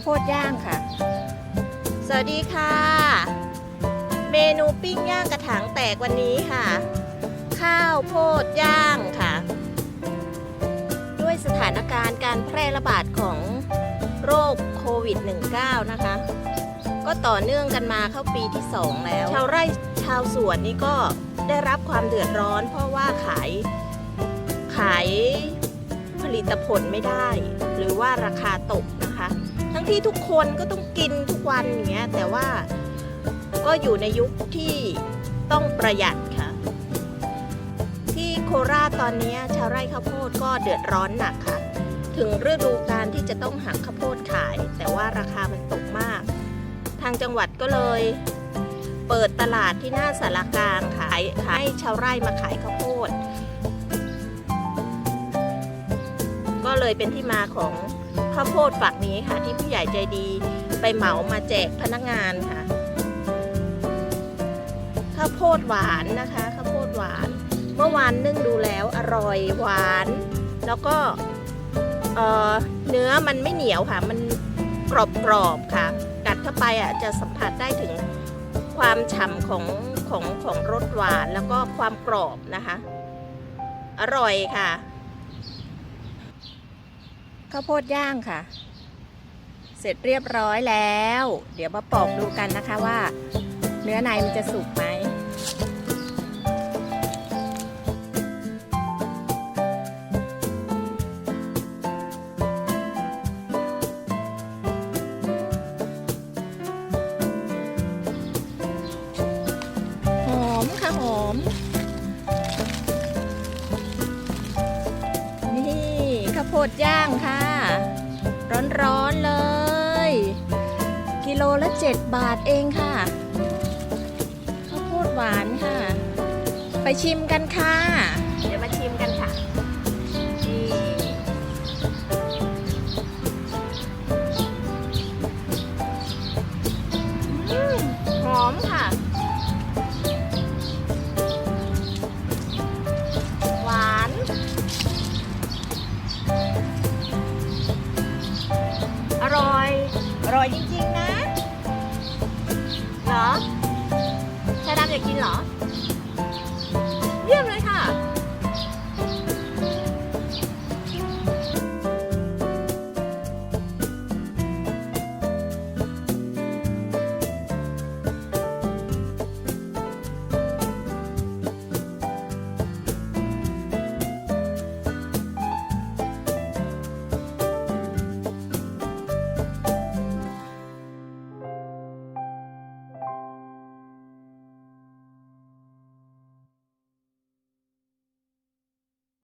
าวโพดย่างค่ะ สวัสดีค่ะ เมนูปิ้งย่างกระถางแตกวันนี้ค่ะ ข้าวโพดย่างค่ะ ด้วยสถานการณ์การแพร่ระบาดของโรคโควิด -19 นะคะ ก็ต่อเนื่องกันมาเข้าปีที่ 2 แล้ว ชาวไร่ชาวสวนนี่ก็ได้รับความเดือดร้อน เพราะว่าขายขายผลิตผลไม่ได้ หรือว่าราคาตกนะคะ ที่ทุกคนก็ต้องกินทุกวันอย่างเงี้ยแต่ว่าก็อยู่ในยุคที่ต้องประหยัดค่ะ ที่โคราชตอนนี้ชาวไร่ข้าวโพดก็เดือดร้อนหนักค่ะ ถึงฤดูการที่จะต้องหักข้าวโพดขาย แต่ว่าราคามันตกมาก ทางจังหวัดก็เลยเปิดตลาดที่หน้าสารกลางขายขายให้ชาวไร่มาขายข้าวโพด ก็เลยเป็นที่มาของ ข้าวโพดฝักนี้ค่ะ ที่ผู้ใหญ่ใจดีไปเหมามาแจกพนักงานค่ะ ข้าวโพดหวานนะคะข้าวโพดหวาน เมื่อวานนึ่งดูแล้วอร่อยหวาน แล้วก็เเนื้อมันไม่เหนียวค่ะ มันกรอบกรอบๆค่ะ กัดเข้าไปอะจะสัมผัสได้ถึงความฉ่ำของของของรสหวานแล้วก็ความกรอบนะคะ อร่อยค่ะ ข้าวโพดย่างค่ะ เสร็จเรียบร้อยแล้ว เดี๋ยวมาปอกดูกันนะคะว่า เนื้อในมันจะสุกไหม ข้าวโพดย่างค่ะ ร้อนๆเลย กิโลละ 7 บาทเองค่ะ ข้าวโพดหวานค่ะ ไปชิมกันค่ะ่อยจริงๆนะ เหรอชาดำอยากกินเหรอ